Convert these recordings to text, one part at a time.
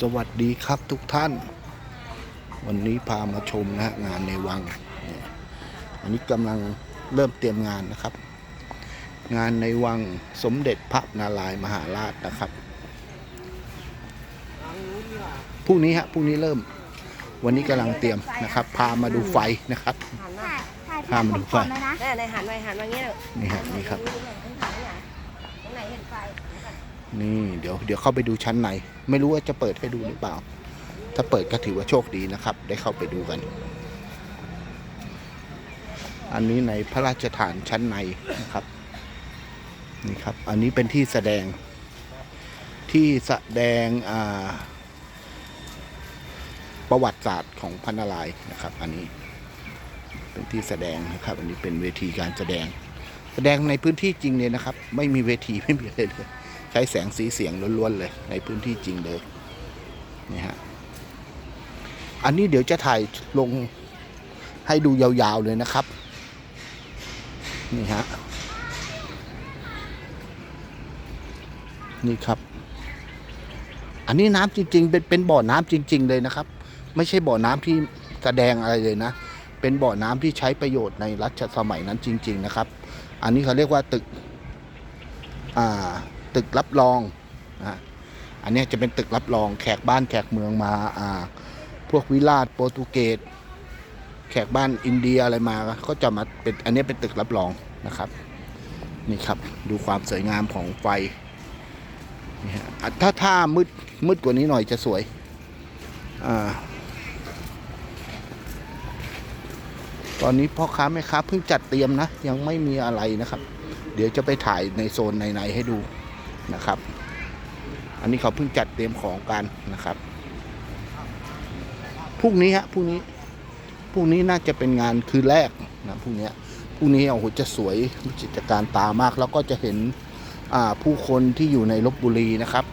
สวัสดีครับทุกท่าน วันนี้พามาชมนะฮะงานในวังเนี่ยอันนี้กำลังเริ่มเตรียมงานนะครับ งานในวังสมเด็จพระนารายณ์มหาราชนะครับพรุ่งนี้ฮะพรุ่งนี้เริ่ม วันนี้กำลังเตรียมนะครับ พามาดูไฟนะครับหันมาถ่ายพามาดูไฟถ่ายแน่ในหันไปหันมาเงี้ยนี่ฮะนี่ครับ ตรงไหนเห็นไฟ นี่เดี๋ยวเดี๋ยวเข้าไปดูชั้นในไม่รู้ว่าจะเปิดให้ดูหรือเปล่า ถ้าเปิดก็ถือว่าโชคดีนะครับ ได้เข้าไปดูกัน อันนี้ในพระราชฐานชั้นในนะครับนี่ครับ อันนี้เป็นที่แสดงที่แสดงประวัติศาสตร์ของพันนารายนะครับ อันนี้เป็นที่แสดงนะครับ อันนี้เป็นเวทีการแสดง แสดงในพื้นที่จริงเลยนะครับ ไม่มีเวทีไม่มีอะไรเลย ใช้แสงสีเสียงล้วนๆเลยในพื้นที่จริงเลยนี่ฮะอันนี้เดี๋ยวจะถ่ายลงให้ดูยาวๆเลยนะครับ นี่ฮะนี่ครับ อันนี้น้ำจริง ๆ เป็นเป็นบ่อน้ำจริง ๆ เลยนะครับ ไม่ใช่บ่อน้ำที่แสดงอะไรเลยนะ เป็นบ่อน้ำที่ใช้ประโยชน์ในรัชสมัยนั้นจริง ๆ นะครับ อันนี้เขาเรียกว่าตึก อ่า ตึกรับรองนะอันนี้จะเป็นตึกรับรองแขกบ้านแขกเมืองมาอ่าพวกวิลาศโปรตุเกสแขกบ้านอินเดียอะไรมาก็จะมาเป็นอันนี้เป็นตึกรับรองนะครับนี่ครับดูความสวยงามของไฟนี่ฮะถ้าถ้ามืดมืดกว่านี้หน่อยจะสวยอ่าตอนนี้พ่อค้าแม่ค้าเพิ่งจัดเตรียมนะ ยังไม่มีอะไรนะครับ เดี๋ยวจะไปถ่ายในโซนในๆให้ดู นะครับ อันนี้เขาเพิ่งจัดเตรียมของกันนะครับพรุ่งนี้ฮะพรุ่งนี้พรุ่งนี้น่าจะเป็นงานคืนแรกนะพรุ่งนี้พรุ่งนี้โอ้โหจะสวยจิตการตามาก แล้วก็จะเห็นผู้คนที่อยู่ในลบบุรีนะครับ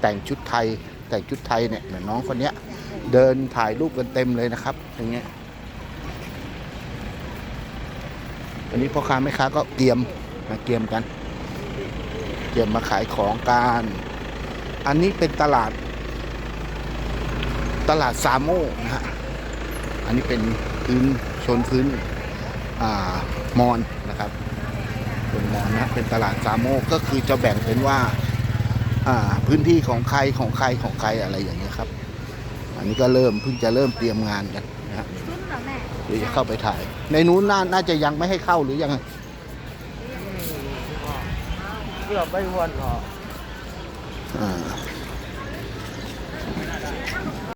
แต่งชุดไทยแต่งชุดไทยเนี่ยนน้องคนเนี้ยเดินถ่ายรูปกันเต็มเลยนะครับอย่างเงี้ยอันนี้พ่อค้าแม่ค้าก็เตรียมมาเตรียมกัน เตรียมมาขายของกัน อันนี้เป็นตลาด ตลาดซาโมนะฮะ อันนี้เป็นพื้นชนพื้นอ่ามอนนะครับเป็นมอนนะ เป็นตลาดซาโมก็คือจะแบ่งเป็นว่าอ่าพื้นที่ของใครของใครของใครอะไรอย่างเงี้ยครับ อันนี้ก็เริ่มเพิ่งจะเริ่มเตรียมงานกันนะฮะขึ้นเหรอแม่เดี๋ยวจะเข้าไปถ่าย ในนู้นน่าน่าจะยังไม่ให้เข้าหรือยังไง เกือบไม่ควรหรอก